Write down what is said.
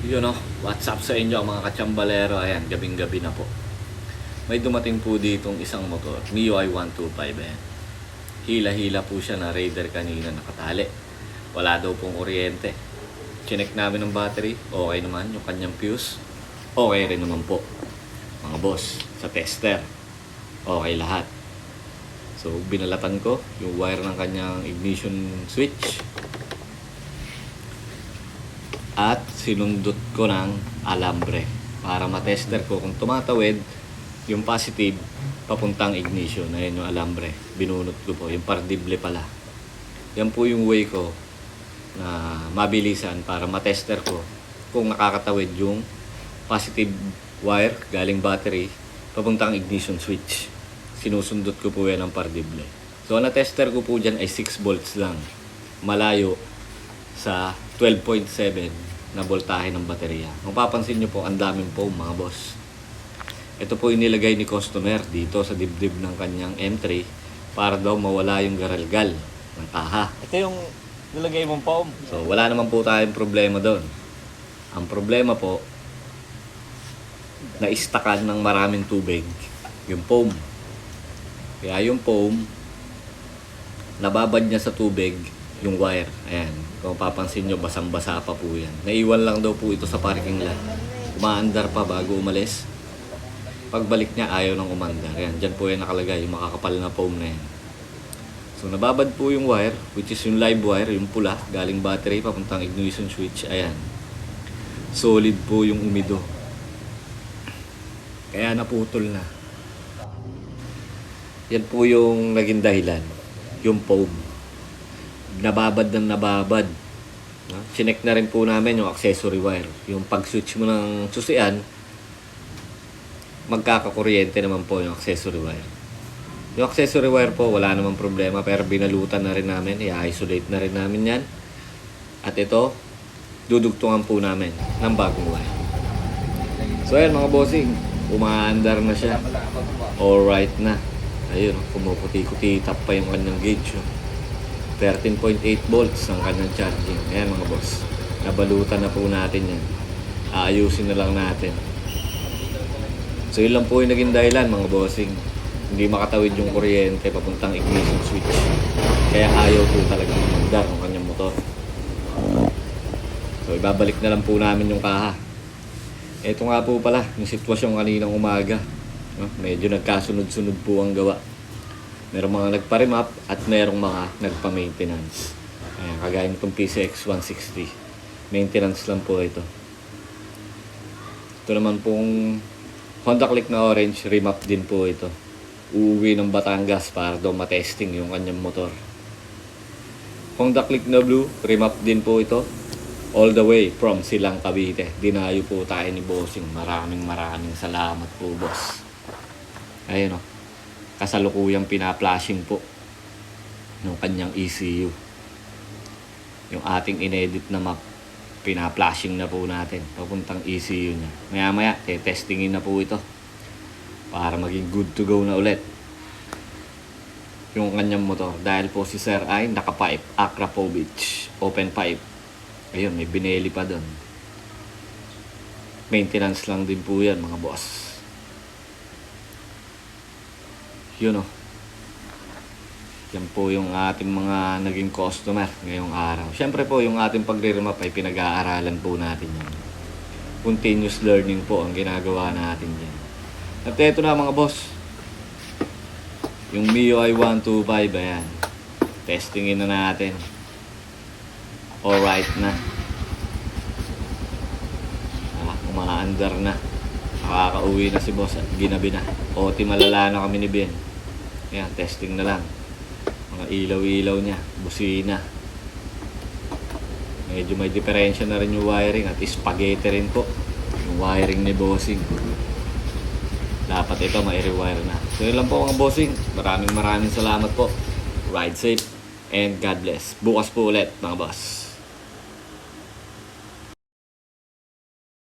Yun know, what's up sa inyo mga katsambalero? Ayan, gabing-gabi na po. May dumating po ditong isang motor, MIUI 125 ayan. Hila-hila po siya na Raider kanina nakatali. Wala daw pong kuryente. Chinek namin ng battery, okay naman yung kanyang fuse. Okay rin naman po. Mga boss, sa tester. Okay lahat. So, binalatan ko yung wire ng kanyang ignition switch at sinundot ko ng alambre para matester ko kung tumatawid yung positive papuntang ignition. Ayan yung alambre. Binunot ko po. Yung pardible pala. Yan po yung way ko na mabilisan para matester ko kung nakakatawid yung positive wire galing battery papuntang ignition switch. Sinusundot ko po yan ng pardible. So, na-tester ko po dyan ay 6 volts lang. Malayo sa 12.7 na voltahe ng baterya. Kung papansin nyo po, ang daming foam mga boss. Ito po yung nilagay ni customer dito sa dibdib ng kanyang M3 para daw mawala yung garalgal ng taha. Ito yung nilagay mong foam. So, wala naman po tayong problema doon. Ang problema po, naistakan ng maraming tubig yung foam. Kaya yung foam, nababad niya sa tubig yung wire. Ayan. Kung papansin nyo, basang-basa pa po yan. Naiwan lang daw po ito sa parking lot. Umaandar pa bago umalis. Pagbalik niya, ayaw nang umandar. Ayan, dyan po yan nakalagay, yung makakapal na foam na yan. So, nababad po yung wire, which is yung live wire, yung pula, galing battery, papuntang ignition switch. Ayan. Solid po yung umido. Kaya naputol na. Yan po yung naging dahilan. Yung foam. Nababad ng nababad. Chinek na rin po namin yung accessory wire. Yung pag-switch mo ng susian, magkakakuryente naman po yung accessory wire. Yung accessory wire po, wala namang problema pero binalutan na rin namin. I-isolate na rin namin yan. At ito, dudugtungan po namin ng bagong wire. So ayan mga bossing, umaandar na siya. Alright na. Ayun, kumukuti-kuti tap pa yung kanyang gauge. 13.8 volts ang kanyang charging. Ayan mga boss. Nabalutan na po natin yan. Aayusin na lang natin. So yun lang po yung naging dahilan mga bossing. Hindi makatawid yung kuryente papuntang ignition switch. Kaya ayaw po talaga magdar ng kanyang motor. So ibabalik na lang po namin yung kaha. Ito nga po pala, yung sitwasyon kaninang umaga. No? Medyo nagkasunod-sunod po ang gawa. Merong mga nagpa-remap at merong mga nagpa-maintenance. Ayan, kagaya nitong PCX 160. Maintenance lang po ito. Ito naman pong Honda Click na orange, remap din po ito. Uuwi ng Batangas para daw matesting yung kanyang motor. Honda Click na blue, remap din po ito. All the way from Silang Cavite. Dinayo po tayo ni Bossing. Maraming maraming salamat po, boss. Ayun o. Kasalukuyang pina-flashing po ng kanyang ECU. Yung ating inedit na map, pina-flashing na po natin. Papuntang ECU niya. Maya-maya, testingin na po ito. Para maging good to go na ulit. Yung kanyang motor. Dahil po si Sir ay naka-pipe. Akrapovich. Open pipe. Ayun, may bineli pa doon. Maintenance lang din po yan, mga boss. Yun o. Yan po yung ating mga naging customer ngayong araw. Siyempre po, yung ating pagre-remap ay pinag-aaralan po natin yan. Continuous learning po ang ginagawa natin yan. At ito na mga boss. Yung MIUI 125, ayan. Testingin na natin. Alright na. Ah, umaandar na. Nakakauwi na si boss at ginabi na. OT malala na kami ni Ben. Ayan, testing na lang. Mga ilaw-ilaw niya, busina. Medyo may diferensya na rin yung wiring at spaghetti rin po. Yung wiring ni bossing. Dapat ito mai-rewire na. So yun lang po mga bossing. Maraming maraming salamat po. Ride safe and God bless. Bukas po ulit mga boss.